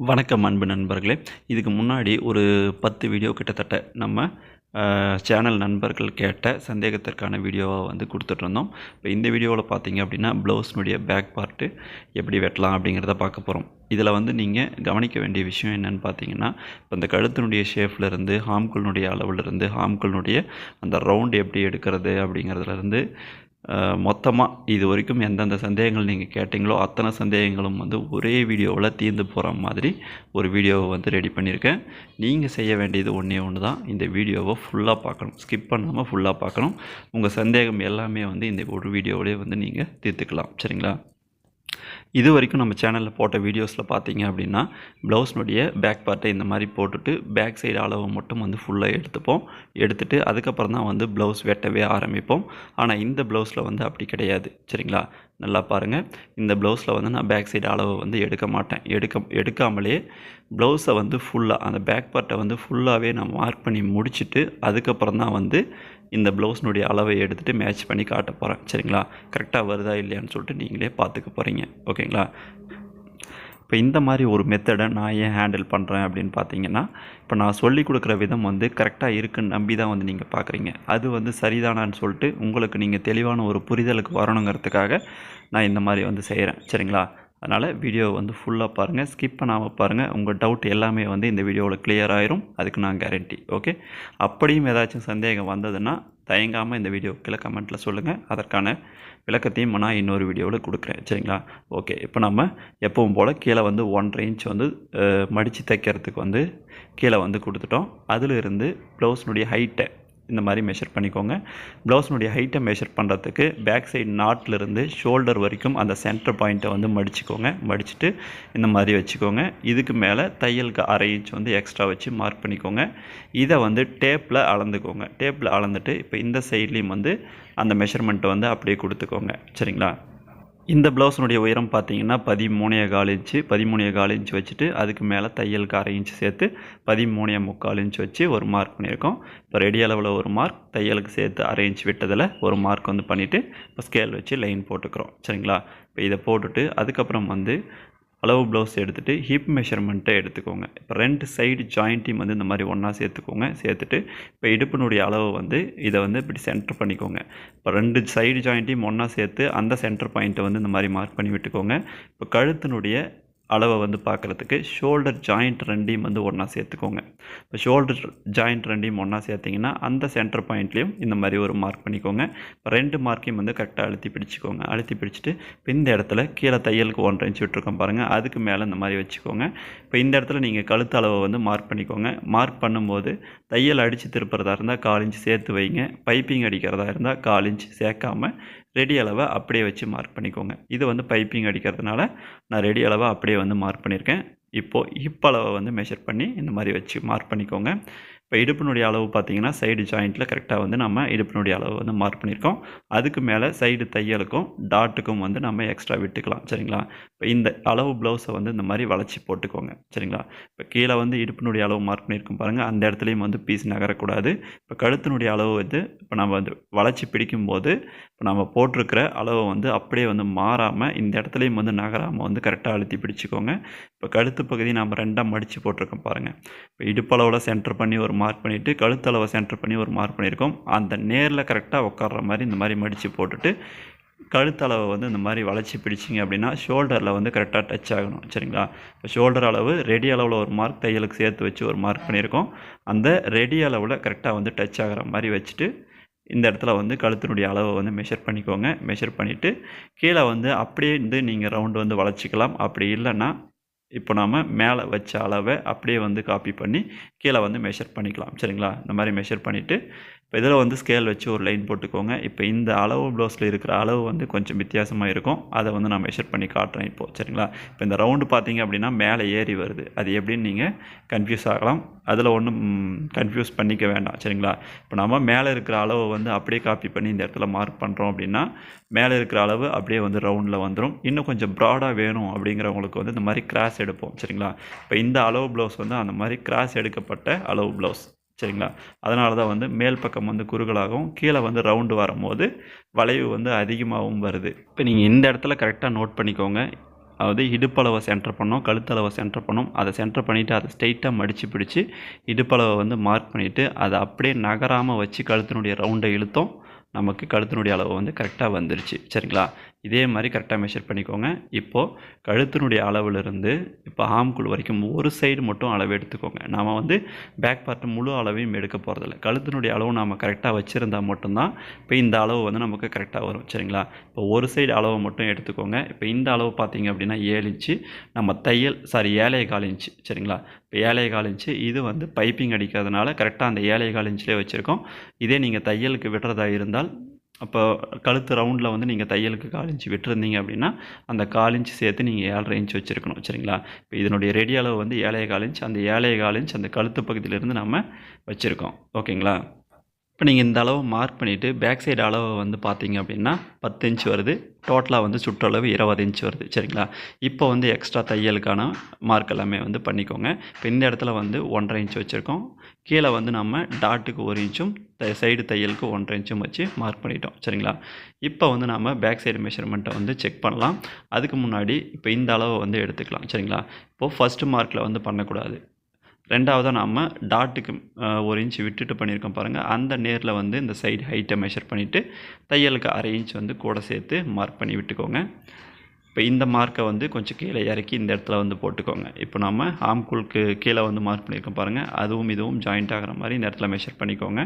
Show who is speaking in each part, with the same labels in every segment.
Speaker 1: வணக்கம் அன்பு நண்பர்களே. இதுக்கு முன்னாடி ஒரு பத்து வீடியோ கிட்டத்தட்ட நம்ம சேனல் நண்பர்கள் கேட்ட சந்தேகத்திற்கான வீடியோவை வந்து கொடுத்துட்ருந்தோம் இப்போ இந்த வீடியோவில் பார்த்தீங்க அப்படின்னா ப்ளவுஸ்னுடைய பேக் பார்ட்டு எப்படி வெட்டலாம் அப்படிங்கிறத பார்க்க போகிறோம் இதில் வந்து நீங்கள் கவனிக்க வேண்டிய விஷயம் என்னென்னு பார்த்தீங்கன்னா இப்போ இந்த கழுத்தினுடைய ஷேப்லேருந்து ஹாம்குள்னுடைய அளவுலேருந்து ஹாம்குள்னுடைய அந்த ரவுண்டு எப்படி எடுக்கிறது அப்படிங்கிறதுலேருந்து மொத்தமாக இது வரைக்கும் எந்தெந்த சந்தேகங்கள் நீங்கள் கேட்டிங்களோ அத்தனை சந்தேகங்களும் வந்து ஒரே வீடியோவில் தீர்ந்து போகிற மாதிரி ஒரு வீடியோவை வந்து ரெடி பண்ணியிருக்கேன். நீங்கள் செய்ய வேண்டியது ஒன்றே ஒன்று தான். இந்த வீடியோவை ஃபுல்லாக பார்க்கணும். ஸ்கிப் பண்ணாமல் ஃபுல்லாக பார்க்கணும். உங்கள் சந்தேகம் எல்லாமே வந்து இந்த ஒரு வீடியோவிலே வந்து நீங்கள் தீர்த்துக்கலாம். சரிங்களா? இது வரைக்கும் நம்ம சேனலில் போட்ட வீடியோஸில் பார்த்தீங்க அப்படின்னா ப்ளவுஸ்னுடைய பேக் பார்ட்டை இந்த மாதிரி போட்டுட்டு பேக் சைடு அளவு மட்டும் வந்து ஃபுல்லாக எடுத்துப்போம். எடுத்துகிட்டு அதுக்கப்புறம் தான் வந்து ப்ளவுஸ் வெட்டவே ஆரம்பிப்போம். ஆனால் இந்த ப்ளவுஸில் வந்து அப்படி கிடையாது. சரிங்களா? நல்லா பாருங்கள் இந்த ப்ளவுஸில் வந்து நான் பேக் சைடு அளவை வந்து எடுக்க மாட்டேன். எடுக்க எடுக்காமலே ப்ளவுஸை வந்து ஃபுல்லாக அந்த பேக் பார்ட்டை வந்து ஃபுல்லாகவே நான் மார்க் பண்ணி முடிச்சுட்டு அதுக்கப்புறம் தான் வந்து இந்த ப்ளவுஸ்னுடைய அளவை எடுத்துகிட்டு மேட்ச் பண்ணி காட்ட போகிறேன் சரிங்களா? கரெக்டாக வருதா இல்லையான்னு சொல்லிட்டு நீங்களே பார்த்துக்க போகிறீங்க ஓகே ஓகேங்களா? இப்போ இந்த மாதிரி ஒரு மெத்தடை நான் ஏன் ஹேண்டில் பண்ணுறேன் அப்படின்னு பார்த்தீங்கன்னா இப்போ நான் சொல்லி கொடுக்குற விதம் வந்து கரெக்டாக இருக்குன்னு நம்பி தான் வந்து நீங்கள் பார்க்குறீங்க அது வந்து சரிதானான்னு சொல்லிட்டு உங்களுக்கு நீங்கள் தெளிவான ஒரு புரிதலுக்கு வரணுங்கிறதுக்காக நான் இந்த மாதிரி வந்து செய்கிறேன் சரிங்களா? அதனால் வீடியோ வந்து ஃபுல்லாக பாருங்கள் ஸ்கிப் பண்ணாமல் பாருங்கள் உங்கள் டவுட் எல்லாமே வந்து இந்த வீடியோவில் கிளியர் ஆயிரும். அதுக்கு நான் கேரண்டி ஓகே அப்படியும் ஏதாச்சும் சந்தேகம் வந்ததுன்னா தயங்காமல் இந்த வீடியோ கீழே கமெண்ட்டில் சொல்லுங்கள் அதற்கான விளக்கத்தையும் நான் இன்னொரு வீடியோவில் கொடுக்குறேன். சரிங்களா? ஓகே இப்போ நம்ம எப்பவும் போல் கீழே வந்து ஒன்றரை இன்ச் வந்து மடித்து தைக்கிறதுக்கு வந்து கீழே வந்து கொடுத்துட்டோம். அதிலிருந்து ப்ளவுஸினுடைய ஹைட்டை இந்த மாதிரி மெஷர் பண்ணிக்கோங்க. ப்ளவுஸினுடைய ஹைட்டை மெஷர் பண்ணுறதுக்கு பேக் சைடு நாட்லேருந்து ஷோல்டர் வரைக்கும் அந்த சென்டர் பாயிண்ட்டை வந்து மடிச்சுக்கோங்க. மடிச்சுட்டு இந்த மாதிரி வச்சுக்கோங்க. இதுக்கு மேலே தையலுக்கு அரை இன்ச் வந்து எக்ஸ்ட்ரா வச்சு மார்க் பண்ணிக்கோங்க. இதை வந்து டேப்பில் அளந்துக்கோங்க. டேப்பில் அளந்துட்டு இப்போ இந்த சைட்லேயும் வந்து அந்த மெஷர்மெண்ட்டை வந்து அப்படியே கொடுத்துக்கோங்க. சரிங்களா? இந்த ப்ளவுஸினுடைய உயரம் பார்த்தீங்கன்னா பதிமூணைய கால் இன்ச்சு பதிமூணைய கால் இன்ச்சு வச்சுட்டு அதுக்கு மேலே தையலுக்கு அரை இன்ச்சு சேர்த்து பதிமூணைய முக்கால் இன்ச் வச்சு ஒரு மார்க் பண்ணியிருக்கோம். இப்போ ரெடி அளவில் ஒரு மார்க் தையலுக்கு சேர்த்து அரை இன்ச்சு விட்டதில் ஒரு மார்க் வந்து பண்ணிவிட்டு இப்போ ஸ்கேல் வச்சு லைன் போட்டுக்கிறோம். சரிங்களா? இப்போ இதை போட்டுட்டு அதுக்கப்புறம் வந்து அளவு ப்ளவுஸ் எடுத்துகிட்டு ஹிப் மெஷர்மெண்ட்டை எடுத்துக்கோங்க. இப்போ ரெண்டு சைடு ஜாயிண்ட்டையும் வந்து இந்த மாதிரி ஒன்றா சேர்த்துக்கோங்க. சேர்த்துட்டு இப்போ இடுப்பினுடைய அளவு வந்து இதை வந்து இப்படி சென்டர் பண்ணிக்கோங்க. இப்போ ரெண்டு சைடு ஜாயிண்ட்டையும் ஒன்றா சேர்த்து அந்த சென்டர் பாயிண்ட்டை வந்து இந்த மாதிரி மார்க் பண்ணி விட்டுக்கோங்க. இப்போ கழுத்தினுடைய அளவை வந்து பார்க்குறதுக்கு ஷோல்டர் ஜாயிண்ட் ரெண்டையும் வந்து ஒன்றா சேர்த்துக்கோங்க. இப்போ ஷோல்டர் ஜாயிண்ட் ரெண்டையும் ஒன்றா சேர்த்திங்கன்னா அந்த சென்டர் பாயிண்ட்லேயும் இந்த மாதிரி ஒரு மார்க் பண்ணிக்கோங்க. இப்போ ரெண்டு மார்க்கையும் வந்து கரெக்டாக அழுத்தி பிடிச்சிக்கோங்க. அழுத்தி பிடிச்சிட்டு இப்போ இந்த இடத்துல கீழே தையலுக்கு ஒன்றரை இன்ச்சு விட்டுருக்கோம் பாருங்கள் அதுக்கு மேலே இந்த மாதிரி வச்சுக்கோங்க. இப்போ இந்த இடத்துல நீங்கள் கழுத்து அளவை வந்து மார்க் பண்ணிக்கோங்க. மார்க் பண்ணும்போது தையல் அடித்து திருப்புறதா இருந்தால் கால் இன்ச் சேர்த்து வைங்க. பைப்பிங் அடிக்கிறதா இருந்தால் கால் இன்ச்சு சேர்க்காமல் ரெடி அளவை அப்படியே வச்சு மார்க் பண்ணிக்கோங்க. இது வந்து பைப்பிங் அடிக்கிறதுனால நான் ரெடி அளவை அப்படியே வந்து மார்க் பண்ணியிருக்கேன். இப்போது ஹிப் அளவை வந்து மெஷர் பண்ணி இந்த மாதிரி வச்சு மார்க் பண்ணிக்கோங்க. இப்போ இடுப்பினுடைய அளவு பார்த்தீங்கன்னா சைடு ஜாயிண்ட்டில் கரெக்டாக வந்து நம்ம இடுப்பினுடைய அளவு வந்து மார்க் பண்ணியிருக்கோம். அதுக்கு மேலே சைடு தையலுக்கும் டாட்டுக்கும் வந்து நம்ம எக்ஸ்ட்ரா விட்டுக்கலாம். சரிங்களா? இப்போ இந்த அளவு ப்ளவுஸை வந்து இந்த மாதிரி வளைச்சி போட்டுக்கோங்க. சரிங்களா? இப்போ கீழே வந்து இடுப்பினுடைய அளவு மார்க் பண்ணியிருக்கோம் பாருங்கள் அந்த இடத்துலையும் வந்து பீஸ் நகரக்கூடாது. இப்போ கழுத்தினுடைய அளவு வந்து இப்போ நம்ம வந்து வளைச்சி பிடிக்கும்போது இப்போ நம்ம போட்டிருக்கிற அளவை வந்து அப்படியே வந்து மாறாமல் இந்த இடத்துலையும் வந்து நகராமல் வந்து கரெக்டாக அழுத்தி பிடிச்சிக்கோங்க. இப்போ கழுத்து பகுதி நம்ம ரெண்டாக மடித்து போட்டிருக்கோம் பாருங்கள். இப்போ இடுப்பளவில் சென்டர் பண்ணி ஒரு மார்க் பண்ணிவிட்டு கழுத்தளவை சென்டர் பண்ணி ஒரு மார்க் பண்ணியிருக்கோம். அந்த நேரில் கரெக்டாக உட்கார்ற மாதிரி இந்த மாதிரி மடித்து போட்டுட்டு கழுத்தளவை வந்து இந்த மாதிரி வளைச்சி பிடிச்சிங்க அப்படின்னா ஷோல்டரில் வந்து கரெக்டாக டச் ஆகணும் சரிங்களா? இப்போ ஷோல்டர் அளவு ரெடி அளவில் ஒரு மார்க் தையலுக்கு சேர்த்து வச்சு ஒரு மார்க் பண்ணியிருக்கோம். அந்த ரெடி அளவில் கரெக்டாக வந்து டச் ஆகிற மாதிரி வச்சுட்டு இந்த இடத்துல வந்து கழுத்தினுடைய அளவை வந்து மெஷர் பண்ணிக்கோங்க. மெஷர் பண்ணிவிட்டு கீழே வந்து அப்படியே வந்து நீங்கள் ரவுண்டு வந்து வளைச்சிக்கலாம். அப்படி இல்லைன்னா இப்போ நாம் மேலே வச்ச அளவை அப்படியே வந்து காப்பி பண்ணி கீழே வந்து மெஷர் பண்ணிக்கலாம். சரிங்களா? இந்த மாதிரி மெஷர் பண்ணிவிட்டு இப்போ இதில் வந்து ஸ்கேல் வச்சு ஒரு லைன் போட்டுக்கோங்க. இப்போ இந்த அளவு ப்ளவுஸில் இருக்கிற அளவு வந்து கொஞ்சம் வித்தியாசமாக இருக்கும். அதை வந்து நான் மெஷர் பண்ணி காட்டுறேன் இப்போது சரிங்களா? இப்போ இந்த ரவுண்டு பார்த்தீங்க அப்படின்னா மேலே ஏறி வருது. அது எப்படின்னு நீங்கள் கன்ஃபியூஸ் ஆகலாம். அதில் ஒன்றும் கன்ஃபியூஸ் பண்ணிக்க வேண்டாம். சரிங்களா? இப்போ நம்ம மேலே இருக்கிற அளவை வந்து அப்படியே காப்பி பண்ணி இந்த இடத்துல மார்க் பண்ணுறோம் அப்படின்னா மேலே இருக்கிற அளவு அப்படியே வந்து ரவுண்டில் வந்துடும் இன்னும் கொஞ்சம் ப்ராடாக வேணும் அப்படிங்கிறவங்களுக்கு வந்து இந்த மாதிரி கிராஸ் எடுப்போம் சரிங்களா? இப்போ இந்த அளவு ப்ளவுஸ் வந்து அந்த மாதிரி கிராஸ் எடுக்கப்பட்ட அளவு ப்ளவுஸ் சரிங்களா? அதனால தான் வந்து மேல் பக்கம் வந்து குறுகலாகவும் கீழே வந்து ரவுண்டு வரும்போது வளைவு வந்து அதிகமாகவும் வருது. இப்போ நீங்கள் இந்த இடத்துல கரெக்டாக நோட் பண்ணிக்கோங்க. அதாவது இடுப்பளவை சென்டர் பண்ணோம் கழுத்தளவை சென்டர் பண்ணோம். அதை சென்டர் பண்ணிவிட்டு அதை ஸ்ட்ரைட்டாக மடித்து பிடிச்சி இடுப்பளவை வந்து மார்க் பண்ணிவிட்டு அதை அப்படியே நகராமல் வச்சு கழுத்தினுடைய ரவுண்டை இழுத்தோம். நமக்கு கழுத்தினுடைய அளவு வந்து கரெக்டாக வந்துருச்சு. சரிங்களா? இதே மாதிரி கரெக்டாக மெஷர் பண்ணிக்கோங்க. இப்போது கழுத்தினுடைய அளவிலிருந்து இப்போ ஆம்குள் வரைக்கும் ஒரு சைடு மட்டும் அளவு எடுத்துக்கோங்க. நாம் வந்து பேக் பார்ட் முழு அளவையும் எடுக்க போகிறதில்ல கழுத்தினுடைய அளவு நாம் கரெக்டாக வச்சுருந்தா மட்டும்தான் இப்போ இந்த அளவு வந்து நமக்கு கரெக்டாக வரும். சரிங்களா? இப்போ ஒரு சைடு அளவை மட்டும் எடுத்துக்கோங்க. இப்போ இந்த அளவு பார்த்தீங்க அப்படின்னா ஏழு இன்ச்சு. நம்ம தையல் சாரி ஏழை கால் இன்ச்சு. சரிங்களா? இப்போ ஏழை கால் இன்ச்சு இது வந்து பைப்பிங் அடிக்கிறதுனால கரெக்டாக அந்த ஏழை கால் இன்ச்சிலே வச்சுருக்கோம். இதே நீங்கள் தையலுக்கு விடுறதா இருந்தால் அப்போ கழுத்து ரவுண்டில் வந்து நீங்கள் தையலுக்கு கால் இன்ச்சு விட்டுருந்தீங்க அப்படின்னா அந்த கால் இன்ச்சு சேர்த்து நீங்கள் ஏழரை இன்ச் வச்சுருக்கணும் சரிங்களா? இப்போ இதனுடைய ரெடி அளவு வந்து ஏழைய கால் இன்ச் அந்த ஏழைய கால் இன்ச் அந்த கழுத்து பகுதியிலேருந்து நம்ம வச்சுருக்கோம். ஓகேங்களா? இப்போ நீங்கள் இந்த அளவு மார்க் பண்ணிவிட்டு பேக் சைடு அளவு வந்து பார்த்தீங்க அப்படின்னா பத்து இன்ச் வருது. டோட்டலாக வந்து சுற்றளவு இருபது இன்ச் வருது. சரிங்களா? இப்போ வந்து எக்ஸ்ட்ரா தையலுக்கான மார்க் எல்லாமே வந்து பண்ணிக்கோங்க. இப்போ இந்த இடத்துல வந்து ஒன்றரை இன்ச் வச்சுருக்கோம். கீழே வந்து நம்ம டாட்டுக்கு ஒரு இன்ச்சும் சைடு தையலுக்கு ஒன்றரை இன்ச்சும் வச்சு மார்க் பண்ணிட்டோம். சரிங்களா? இப்போ வந்து நம்ம பேக் சைடு மெஷர்மெண்ட்டை வந்து செக் பண்ணலாம். அதுக்கு முன்னாடி இப்போ இந்த அளவை வந்து எடுத்துக்கலாம். சரிங்களா? இப்போது ஃபஸ்ட்டு மார்க்கில் வந்து பண்ணக்கூடாது. ரெண்டாவதாக நாம் டாட்டுக்கு ஒரு இன்ச் விட்டுட்டு பண்ணியிருக்கோம் பாருங்கள் அந்த நேரில் வந்து இந்த சைடு ஹைட்டை மெஷர் பண்ணிவிட்டு தையலுக்கு அரை இன்ச் வந்து கூட சேர்த்து மார்க் பண்ணி விட்டுக்கோங்க. இப்போ இந்த மார்க்கை வந்து கொஞ்சம் கீழே இறக்கி இந்த இடத்துல வந்து போட்டுக்கோங்க. இப்போ நம்ம ஆம்குலுக்கு கீழே வந்து மார்க் பண்ணியிருக்கோம் பாருங்கள் அதுவும் இதுவும் ஜாயிண்ட் ஆகிற மாதிரி இந்த இடத்துல மெஷர் பண்ணிக்கோங்க.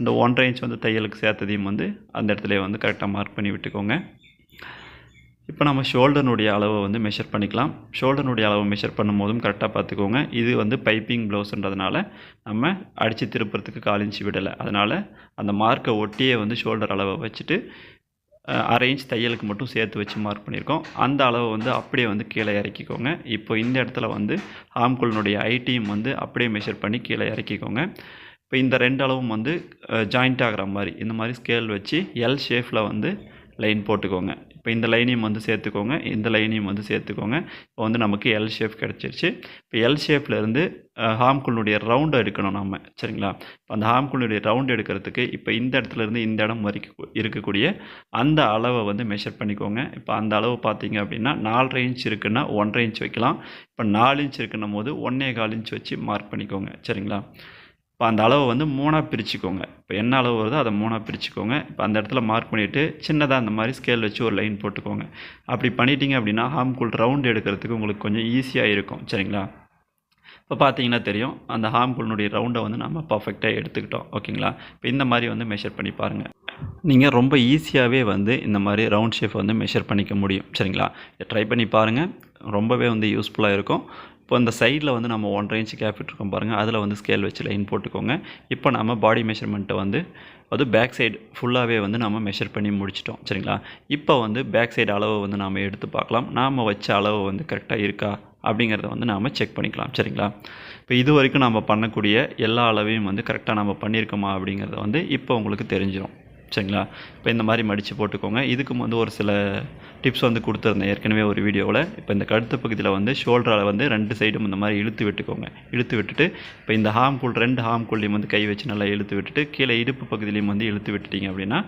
Speaker 1: இந்த ஒன்றரை இன்ச் வந்து தையலுக்கு சேர்த்ததையும் வந்து அந்த இடத்துல வந்து கரெக்டாக மார்க் பண்ணி விட்டுக்கோங்க. இப்போ நம்ம ஷோல்டர்னுடைய அளவை வந்து மெஷர் பண்ணிக்கலாம். ஷோல்டர்னுடைய அளவை மெஷர் பண்ணும்போதும் கரெக்டாக பார்த்துக்கோங்க. இது வந்து பைப்பிங் ப்ளவுஸ்ன்றதுனால நம்ம அடித்து திருப்புறதுக்கு கால் இன்ச்சு விடலை. அதனால் அந்த மார்க்கை ஒட்டியே வந்து ஷோல்டர் அளவை வச்சுட்டு அரேஞ்ச் தையலுக்கு மட்டும் சேர்த்து வச்சு மார்க் பண்ணியிருக்கோம். அந்த அளவை வந்து அப்படியே வந்து கீழே இறக்கிக்கோங்க. இப்போ இந்த இடத்துல வந்து ஆம்குள்னுடைய ஐடியும் வந்து அப்படியே மெஷர் பண்ணி கீழே இறக்கிக்கோங்க. இப்போ இந்த ரெண்டு அளவும் வந்து ஜாயிண்ட் ஆகிற மாதிரி இந்த மாதிரி ஸ்கேல் வச்சு எல் ஷேஃபில் வந்து லைன் போட்டுக்கோங்க. இப்போ இந்த லைனையும் வந்து சேர்த்துக்கோங்க. இந்த லைனையும் வந்து சேர்த்துக்கோங்க. இப்போ வந்து நமக்கு எல் ஷேப் கிடச்சிருச்சு. இப்போ எல் ஷேப்பில் இருந்து ஹாம்குள்னுடைய ரவுண்டு எடுக்கணும் நம்ம சரிங்களா? இப்போ அந்த ஹாம்குள்னுடைய ரவுண்டு எடுக்கிறதுக்கு இப்போ இந்த இடத்துல இருந்து இந்த இடம் வரைக்கும் இருக்கக்கூடிய அந்த அளவை வந்து மெஷர் பண்ணிக்கோங்க. இப்போ அந்த அளவு பார்த்தீங்க அப்படின்னா நாலரை இன்ச் இருக்குன்னா ஒன்றரை இன்ச் வைக்கலாம். இப்போ நாலு இன்ச் இருக்குன்னும் போது ஒன்றே கால் இன்ச் வச்சு மார்க் பண்ணிக்கோங்க. சரிங்களா? இப்போ அந்த அளவை வந்து மூணாக பிரிச்சுக்கோங்க. இப்போ என்ன அளவு வருதோ அதை மூணாக பிரிச்சுக்கோங்க. இப்போ அந்த இடத்துல மார்க் பண்ணிவிட்டு சின்னதாக அந்த மாதிரி ஸ்கேல் வச்சு ஒரு லைன் போட்டுக்கோங்க. அப்படி பண்ணிட்டீங்க அப்படின்னா ஹாம்குள் ரவுண்ட் எடுக்கிறதுக்கு உங்களுக்கு கொஞ்சம் ஈஸியாக இருக்கும். சரிங்களா? இப்போ பார்த்தீங்கன்னா தெரியும். அந்த ஹாம்குள்னுடைய ரவுண்டை வந்து நம்ம பர்ஃபெக்டாக எடுத்துக்கிட்டோம். ஓகேங்களா? இப்போ இந்த மாதிரி வந்து மெஷர் பண்ணி பாருங்கள் நீங்கள் ரொம்ப ஈஸியாகவே வந்து இந்த மாதிரி ரவுண்ட் ஷேப் வந்து மெஷர் பண்ணிக்க முடியும். சரிங்களா? ட்ரை பண்ணி பாருங்கள் ரொம்பவே வந்து யூஸ்ஃபுல்லாக இருக்கும். இப்போ அந்த சைடில் வந்து நம்ம ஒன்றரை இன்ச்சு கேப் விட்டுருக்கோம் பாருங்கள் அதில் வந்து ஸ்கேல் வச்சு லைன் போட்டுக்கோங்க. இப்போ நம்ம பாடி மெஷர்மெண்ட்டை வந்து அது பேக் சைடு ஃபுல்லாகவே வந்து நம்ம மெஷர் பண்ணி முடிச்சிட்டோம். சரிங்களா? இப்போ வந்து பேக் சைடு அளவை வந்து நாம் எடுத்து பார்க்கலாம். நாம் வச்ச அளவு வந்து கரெக்டாக இருக்கா? அப்படிங்கிறத வந்து நாம் செக் பண்ணிக்கலாம். சரிங்களா? இப்போ இது வரைக்கும் நம்ம பண்ணக்கூடிய எல்லா அளவையும் வந்து கரெக்டாக நம்ம பண்ணியிருக்கோமா அப்படிங்கிறத வந்து இப்போ உங்களுக்கு தெரிஞ்சிடும் சரிங்களா? இப்போ இந்த மாதிரி மடித்து போட்டுக்கோங்க. இதுக்கும் வந்து ஒரு சில டிப்ஸ் வந்து கொடுத்துருந்தேன் ஏற்கனவே ஒரு வீடியோவில் இப்போ இந்த கழுத்து பகுதியில் வந்து ஷோல்டரால் வந்து ரெண்டு சைடும் இந்த மாதிரி இழுத்து விட்டுக்கோங்க. இழுத்து விட்டுட்டு இப்போ இந்த ஹாம்குள் ரெண்டு ஹாம்குள்லையும் வந்து கை வச்சு நல்லா இழுத்து விட்டுட்டு கீழே இடுப்பு பகுதியிலையும் வந்து இழுத்து விட்டுட்டீங்க அப்படின்னா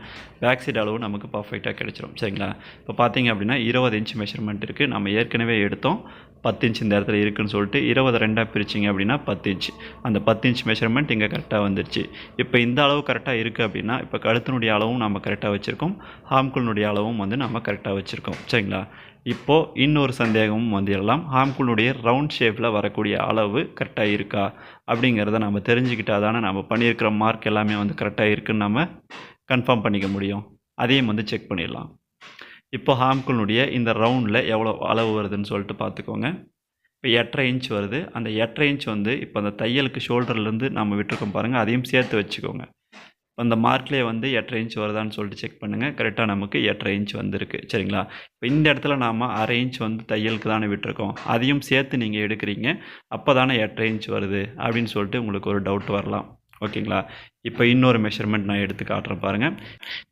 Speaker 1: பேக் சைடு அளவு நமக்கு பர்ஃபெக்டாக கிடச்சிரும். சரிங்களா? இப்போ பார்த்தீங்க அப்படின்னா இருபது இன்ச் மெஷர்மெண்ட் இருக்குது நம்ம ஏற்கனவே எடுத்தோம். பத்து இன்ச் இந்த இடத்துல இருக்குன்னு சொல்லிட்டு இருபது ரெண்டாக பிரிச்சிங்க அப்படின்னா பத்து இன்ச் அந்த பத்து இன்ச் மெஷர்மெண்ட் இங்கே கரெக்டாக வந்துருச்சு. இப்போ இந்த அளவு கரெக்டாக இருக்குது அப்படின்னா இப்போ கழுத்தினுடைய அளவும் நம்ம கரெக்டாக வச்சுருக்கோம். ஹாம்குளினுடைய அளவும் வந்து நம்ம கரெக்டாக வச்சுருக்கோம். சரிங்களா? இப்போது இன்னொரு சந்தேகமும் வந்துடலாம். ஹாம்குளினுடைய ரவுண்ட் ஷேப்பில் வரக்கூடிய அளவு கரெக்டாக இருக்கா? அப்படிங்கிறத நம்ம தெரிஞ்சுக்கிட்டால் தானே நம்ம பண்ணியிருக்கிற மார்க் எல்லாமே வந்து கரெக்டாக இருக்குன்னு நம்ம கன்ஃபார்ம் பண்ணிக்க முடியும். அதையும் வந்து செக் பண்ணிடலாம். இப்போ ஹாம்குள்னுடைய இந்த ரவுண்டில் எவ்வளோ அளவு வருதுன்னு சொல்லிட்டு பார்த்துக்கோங்க. இப்போ எட்டரை இன்ச் வருது. அந்த எட்டரை இன்ச் வந்து இப்போ அந்த தையலுக்கு ஷோல்டர்லேருந்து நம்ம விட்டுருக்கோம் பாருங்கள் அதையும் சேர்த்து வச்சுக்கோங்க. இப்போ அந்த மார்க்லேயே வந்து எட்டரை இன்ச் வருதான்னு சொல்லிட்டு செக் பண்ணுங்கள் கரெக்டாக நமக்கு எட்டரை இன்ச் வந்திருக்கு. சரிங்களா? இப்போ இந்த இடத்துல நாம் அரை இன்ச் வந்து தையலுக்கு தானே விட்டுருக்கோம். அதையும் சேர்த்து நீங்கள் எடுக்கிறீங்க. அப்போ தானே எட்டரை இன்ச் வருது அப்படின்னு சொல்லிட்டு உங்களுக்கு ஒரு டவுட் வரலாம். ஓகேங்களா? இப்போ இன்னொரு மெஷர்மெண்ட் நான் எடுத்து காட்டுறேன் பாருங்கள்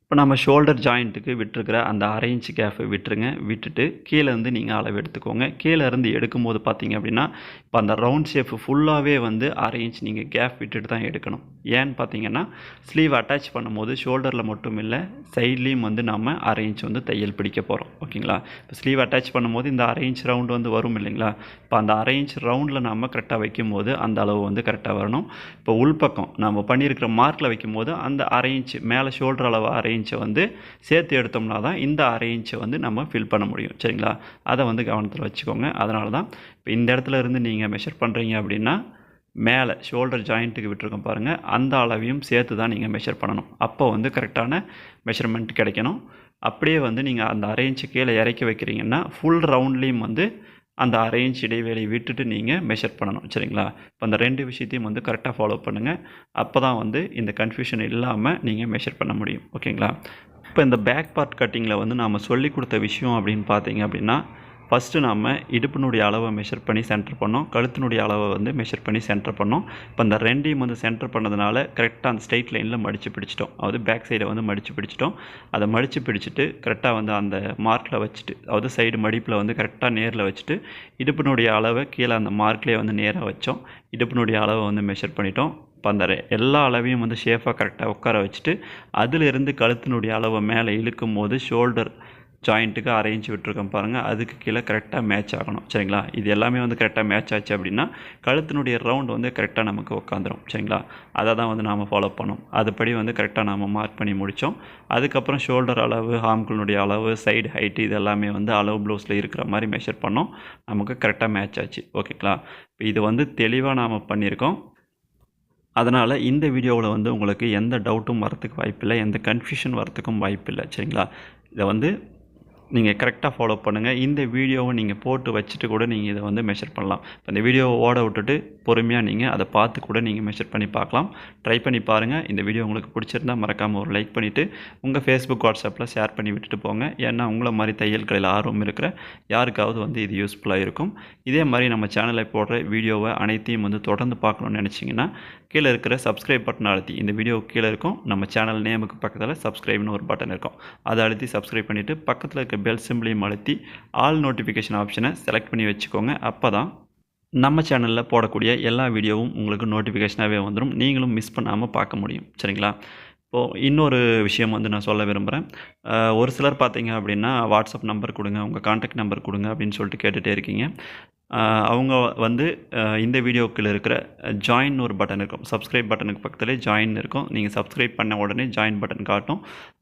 Speaker 1: இப்போ நம்ம ஷோல்டர் ஜாயிண்ட்டுக்கு விட்டுருக்கிற அந்த அரை இன்ச் கேஃபை விட்டுருங்க. விட்டுட்டு கீழே இருந்து நீங்கள் அளவு எடுத்துக்கோங்க. கீழே இருந்து எடுக்கும்போது பார்த்தீங்க அப்படின்னா இப்போ அந்த ரவுண்ட் ஷேப்பு ஃபுல்லாகவே வந்து அரை இன்ச் நீங்கள் கேப் விட்டுட்டு தான் எடுக்கணும். ஏன்னு பார்த்தீங்கன்னா ஸ்லீவ் அட்டாச் பண்ணும்போது ஷோல்டரில் மட்டும் இல்லை சைட்லேயும் வந்து நம்ம அரை இன்ச் வந்து தையல் பிடிக்க போகிறோம் ஓகேங்களா? இப்போ ஸ்லீவ் அட்டாச் பண்ணும்போது இந்த அரை இன்ச் ரவுண்டு வந்து வரும் இல்லைங்களா? இப்போ அந்த அரை இன்ச் ரவுண்டில் நம்ம கரெக்டாக வைக்கும்போது அந்த அளவு வந்து கரெக்டாக வரணும். இப்போ உள்பக்கம் நம்ம பண்ணியிருக்கிற மார்க்கில் வைக்கும்போது அந்த அரை இன்ச்சு மேலே ஷோல்டர் அளவு அரை இன்ச்சை வந்து சேர்த்து எடுத்தோம்னா தான் இந்த அரை இன்ச்சை வந்து நம்ம ஃபில் பண்ண முடியும். சரிங்களா? அதை வந்து கவனத்தில் வச்சுக்கோங்க. அதனால தான் இப்போ இந்த இடத்துல இருந்து நீங்கள் மெஷர் பண்ணுறீங்க அப்படின்னா மேலே ஷோல்டர் ஜாயிண்ட்டுக்கு விட்டுருக்கோம் பாருங்கள் அந்த அளவையும் சேர்த்து தான் நீங்கள் மெஷர் பண்ணணும். அப்போ வந்து கரெக்டான மெஷர்மெண்ட் கிடைக்கணும். அப்படியே வந்து நீங்கள் அந்த அரை இன்ச்சு கீழே இறக்கி வைக்கிறீங்கன்னா ஃபுல் ரவுண்ட்லேயும் வந்து அந்த அரை இன்ச் இடைவேளை விட்டுட்டு நீங்கள் மெஷர் பண்ணணும் சரிங்களா? இப்போ அந்த ரெண்டு விஷயத்தையும் வந்து கரெக்டாக ஃபாலோ பண்ணுங்கள் அப்போ தான் வந்து இந்த கன்ஃபியூஷன் இல்லாமல் நீங்கள் மெஷர் பண்ண முடியும். ஓகேங்களா? இப்போ இந்த பேக் பார்ட் கட்டிங்கில் வந்து நாம் சொல்லி கொடுத்த விஷயம் அப்படின்னு பார்த்தீங்க அப்படின்னா ஃபஸ்ட்டு நம்ம இடுப்பினுடைய அளவை மெஷர் பண்ணி சென்டர் பண்ணோம். கழுத்தினுடைய அளவை வந்து மெஷர் பண்ணி சென்டர் பண்ணோம். இப்போ அந்த ரெண்டையும் வந்து சென்டர் பண்ணதுனால கரெக்டாக அந்த ஸ்ட்ரைட் லைனில் மடித்து பிடிச்சிட்டோம். அதாவது பேக் சைடை வந்து மடித்து பிடிச்சிட்டோம். அதை மடித்து பிடிச்சிட்டு கரெக்டாக வந்து அந்த மார்க்கில் வச்சுட்டு அதாவது சைடு மடிப்பில் வந்து கரெக்டாக நேரில் வச்சுட்டு இடுப்பினுடைய அளவை கீழே அந்த மார்க்லேயே வந்து நேராக வச்சோம். இடுப்பினுடைய அளவை வந்து மெஷர் பண்ணிட்டோம். இப்போ அந்த ரெ- எல்லா அளவையும் வந்து ஷேஃபாக கரெக்டாக உட்கார வச்சுட்டு அதிலிருந்து கழுத்தினுடைய அளவை மேலே இழுக்கும் போது ஷோல்டர் ஜாயிண்ட்டுக்கு அரேஞ்ச் விட்டுருக்கோம் பாருங்கள் அதுக்கு கீழே கரெக்டாக மேட்ச் ஆகணும். சரிங்களா? இது எல்லாமே வந்து கரெக்டாக மேட்ச் ஆச்சு அப்படின்னா கழுத்தினுடைய ரவுண்ட் வந்து கரெக்டாக நமக்கு உட்காந்துரும் சரிங்களா? அதை தான் வந்து நாம் ஃபாலோ பண்ணோம் அதுபடி வந்து கரெக்டாக நாம் மார்க் பண்ணி முடித்தோம் அதுக்கப்புறம் ஷோல்டர் அளவு ஹாம்குள்னுடைய அளவு சைடு ஹைட்டு இது எல்லாமே வந்து அளவு ப்ளவுஸில் இருக்கிற மாதிரி மெஷர் பண்ணோம். நமக்கு கரெக்டாக மேட்ச் ஆச்சு. ஓகேங்களா? இப்போ இது வந்து தெளிவாக நாம் பண்ணியிருக்கோம். அதனால் இந்த வீடியோவில் வந்து உங்களுக்கு எந்த டவுட்டும் வரத்துக்கு வாய்ப்பில்லை. எந்த கன்ஃபியூஷன் வரத்துக்கும் வாய்ப்பில்லை. சரிங்களா? இதை வந்து நீங்கள் கரெக்டாக ஃபாலோ பண்ணுங்கள் இந்த வீடியோவை நீங்கள் போட்டு வச்சுட்டு கூட நீங்கள் இதை வந்து மெஷர் பண்ணலாம். இப்போ இந்த வீடியோவை ஓட விட்டுட்டு பொறுமையாக நீங்கள் அதை பார்த்து கூட நீங்கள் மெஷர் பண்ணி பார்க்கலாம். ட்ரை பண்ணி பாருங்கள் இந்த வீடியோ உங்களுக்கு பிடிச்சிருந்தா மறக்காமல் ஒரு லைக் பண்ணிவிட்டு உங்கள் ஃபேஸ்புக் வாட்ஸ்அப்பில் ஷேர் பண்ணி விட்டுட்டு போங்க. ஏன்னா உங்களை மாதிரி தையல் கடையில் ஆர்வம் இருக்கிற யாருக்காவது வந்து இது யூஸ்ஃபுல்லாக இருக்கும். இதே மாதிரி நம்ம சேனலில் போடுற வீடியோவை அனைத்தையும் வந்து தொடர்ந்து பார்க்கணும்னு நினச்சிங்கன்னா கீழே இருக்கிற சப்ஸ்கிரைப் பட்டன் அழுத்தி இந்த வீடியோ கீழே இருக்கும். நம்ம சேனல் நேமுக்கு பக்கத்தில் சப்ஸ்கிரைப்னு ஒரு பட்டன் இருக்கும். அதை அழுத்தி சப்ஸ்கிரைப் பண்ணிவிட்டு பக்கத்தில் இருக்க பெல் சிம்பிளையும் அழுத்தி ஆல் நோட்டிஃபிகேஷன் ஆப்ஷனை செலக்ட் பண்ணி வச்சுக்கோங்க. அப்போ தான் நம்ம சேனலில் போடக்கூடிய எல்லா வீடியோவும் உங்களுக்கு நோட்டிஃபிகேஷனாகவே வந்துடும் நீங்களும் மிஸ் பண்ணாமல் பார்க்க முடியும். சரிங்களா? இப்போது இன்னொரு விஷயம் வந்து நான் சொல்ல விரும்புகிறேன் ஒரு சிலர் பார்த்தீங்க அப்படின்னா வாட்ஸ்அப் நம்பர் கொடுங்க உங்கள் காண்டாக்ட் நம்பர் கொடுங்க அப்படின்னு சொல்லிட்டு கேட்டுகிட்டே இருக்கீங்க. அவங்க வந்து இந்த வீடியோக்கில் இருக்கிற ஜாயின் ஒரு பட்டன் இருக்கும். சப்ஸ்கிரைப் பட்டனுக்கு பக்கத்துலேயே ஜாயின் இருக்கும். நீங்கள் சப்ஸ்கிரைப் பண்ண உடனே ஜாயின் பட்டன் காட்டும்.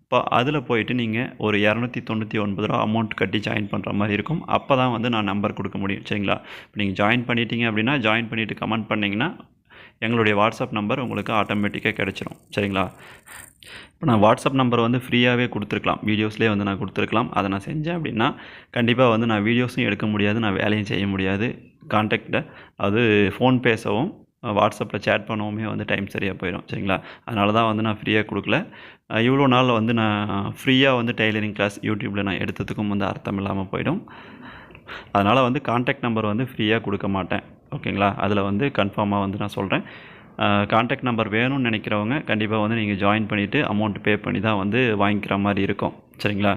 Speaker 1: இப்போ அதில் போயிட்டு நீங்கள் ஒரு இரநூத்தி தொண்ணூற்றி ஒன்பது ரூபா அமௌண்ட் கட்டி ஜாயின் பண்ணுற மாதிரி இருக்கும். அப்போ தான் வந்து நான் நம்பர் கொடுக்க முடியும். சரிங்களா? இப்போ நீங்கள் ஜாயின் பண்ணிட்டீங்க அப்படின்னா ஜாயின் பண்ணிவிட்டு கமெண்ட் பண்ணிங்கன்னா எங்களுடைய வாட்ஸ்அப் நம்பர் உங்களுக்கு ஆட்டோமேட்டிக்காக கிடச்சிரும். சரிங்களா? இப்போ நான் வாட்ஸ்அப் நம்பர் வந்து ஃப்ரீயாகவே கொடுத்துருக்கலாம். வீடியோஸ்லேயே வந்து நான் கொடுத்துருக்கலாம். அதை நான் செஞ்சேன் அப்படின்னா கண்டிப்பாக வந்து நான் வீடியோஸும் எடுக்க முடியாது. நான் வேலையும் செய்ய முடியாது. கான்டாக்டை அது ஃபோன் பேசவும் வாட்ஸ்அப்பில் சேட் பண்ணவுமே வந்து டைம் சரியாக போயிடும் சரிங்களா? அதனால தான் வந்து நான் ஃப்ரீயாக கொடுக்கல. இவ்வளோ நாள் வந்து நான் ஃப்ரீயாக வந்து டெய்லரிங் கிளாஸ் யூடியூப்பில் நான் எடுத்ததுக்கும் வந்து அர்த்தம் இல்லாமல் போயிடும். அதனால் வந்து காண்டாக்ட் நம்பர் வந்து ஃப்ரீயாக கொடுக்க மாட்டேன் ஓகேங்களா அதில் வந்து கன்ஃபார்மாக வந்து நான் சொல்கிறேன் காண்டாக்ட் நம்பர் வேணும்னு நினைக்கிறவங்க கண்டிப்பாக வந்து நீங்கள் ஜாயின் பண்ணிவிட்டு அமௌண்ட் பே பண்ணி தான் வந்து வாங்கிக்கிற மாதிரி இருக்கும் சரிங்களா?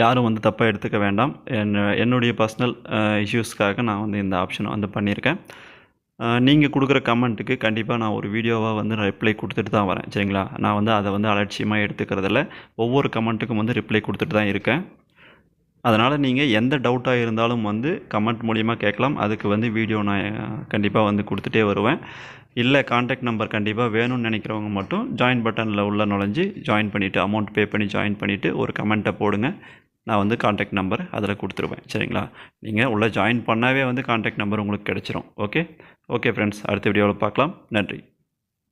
Speaker 1: யாரும் வந்து தப்பாக எடுத்துக்க வேண்டாம். என் என்னுடைய பர்சனல் இஷ்யூஸ்க்காக நான் வந்து இந்த ஆப்ஷனை வந்து பண்ணியிருக்கேன். நீங்கள் கொடுக்குற கமெண்ட்டுக்கு கண்டிப்பாக நான் ஒரு வீடியோவாக வந்து நான் ரிப்ளை கொடுத்துட்டு தான் வரேன் சரிங்களா? நான் வந்து அதை வந்து அலட்சியமாக எடுத்துக்கிறதில்ல. ஒவ்வொரு கமெண்ட்டுக்கும் வந்து ரிப்ளை கொடுத்துட்டு தான் இருக்கேன். அதனால் நீங்கள் எந்த டவுட்டாக இருந்தாலும் வந்து கமெண்ட் மூலிமா கேட்கலாம். அதுக்கு வந்து வீடியோ நான் கண்டிப்பாக வந்து கொடுத்துட்டே வருவேன். இல்லை காண்டாக்ட் நம்பர் கண்டிப்பாக வேணும்னு நினைக்கிறவங்க மட்டும் ஜாயின் பட்டனில் உள்ள நுழைஞ்சு ஜாயின் பண்ணிவிட்டு அமௌண்ட் பே பண்ணி ஜாயின் பண்ணிவிட்டு ஒரு கமெண்ட்டை போடுங்க. நான் வந்து காண்டாக்ட் நம்பர் அதில் கொடுத்துருவேன் சரிங்களா? நீங்கள் உள்ளே ஜாயின் பண்ணாவே வந்து காண்டாக்ட் நம்பர் உங்களுக்கு கிடச்சிரும் ஓகே ஓகே ஃப்ரெண்ட்ஸ் அடுத்த வீடியோவில் பார்க்கலாம். நன்றி.